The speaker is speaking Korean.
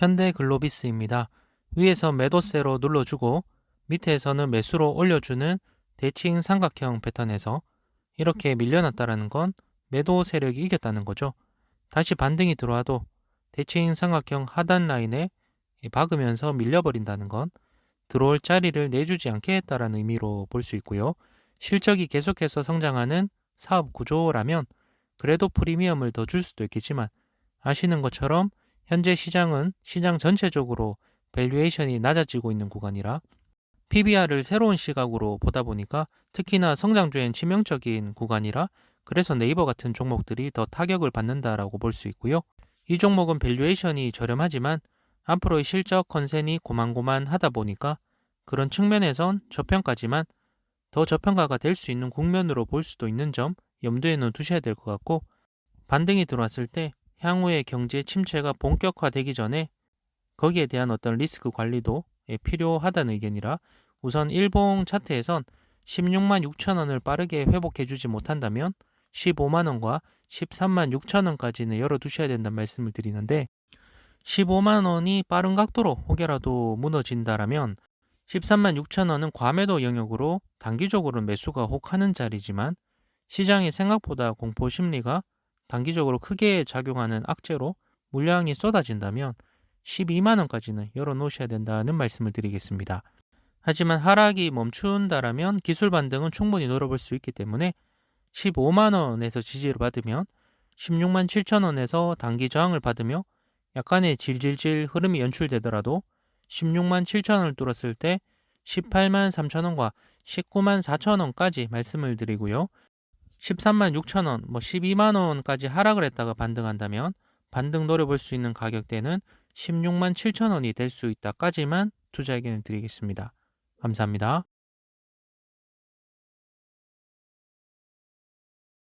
현대 글로비스입니다. 위에서 매도세로 눌러주고 밑에서는 매수로 올려주는 대칭 삼각형 패턴에서 이렇게 밀려났다라는 건 매도 세력이 이겼다는 거죠. 다시 반등이 들어와도 대칭 삼각형 하단 라인에 박으면서 밀려버린다는 건 들어올 자리를 내주지 않겠다라는 의미로 볼 수 있고요. 실적이 계속해서 성장하는 사업 구조라면 그래도 프리미엄을 더 줄 수도 있겠지만 아시는 것처럼 현재 시장은 시장 전체적으로 밸류에이션이 낮아지고 있는 구간이라 PBR을 새로운 시각으로 보다 보니까 특히나 성장주엔 치명적인 구간이라 그래서 네이버 같은 종목들이 더 타격을 받는다라고 볼 수 있고요. 이 종목은 밸류에이션이 저렴하지만 앞으로의 실적 컨센이 고만고만 하다 보니까 그런 측면에선 저평가지만 더 저평가가 될 수 있는 국면으로 볼 수도 있는 점 염두에는 두셔야 될 것 같고 반등이 들어왔을 때 향후의 경제 침체가 본격화되기 전에 거기에 대한 어떤 리스크 관리도 예, 필요하다는 의견이라 우선 일봉 차트에선 16만 6천 원을 빠르게 회복해 주지 못한다면 15만 원과 13만 6천 원까지는 열어두셔야 된다는 말씀을 드리는데 15만 원이 빠른 각도로 혹여라도 무너진다라면 13만 6천 원은 과매도 영역으로 단기적으로 매수가 혹하는 자리지만 시장의 생각보다 공포 심리가 단기적으로 크게 작용하는 악재로 물량이 쏟아진다면 12만 원까지는 열어 놓으셔야 된다는 말씀을 드리겠습니다. 하지만 하락이 멈춘다라면 기술 반등은 충분히 노려볼 수 있기 때문에 15만 원에서 지지를 받으면 16만 7천 원에서 단기 저항을 받으며 약간의 질질질 흐름이 연출되더라도 16만 7천 원을 뚫었을 때 18만 3천 원과 19만 4천 원까지 말씀을 드리고요. 13만 6천 원, 뭐 12만 원까지 하락을 했다가 반등한다면 반등 노려볼 수 있는 가격대는 16만 7천 원이 될 수 있다까지만 투자 의견을 드리겠습니다. 감사합니다.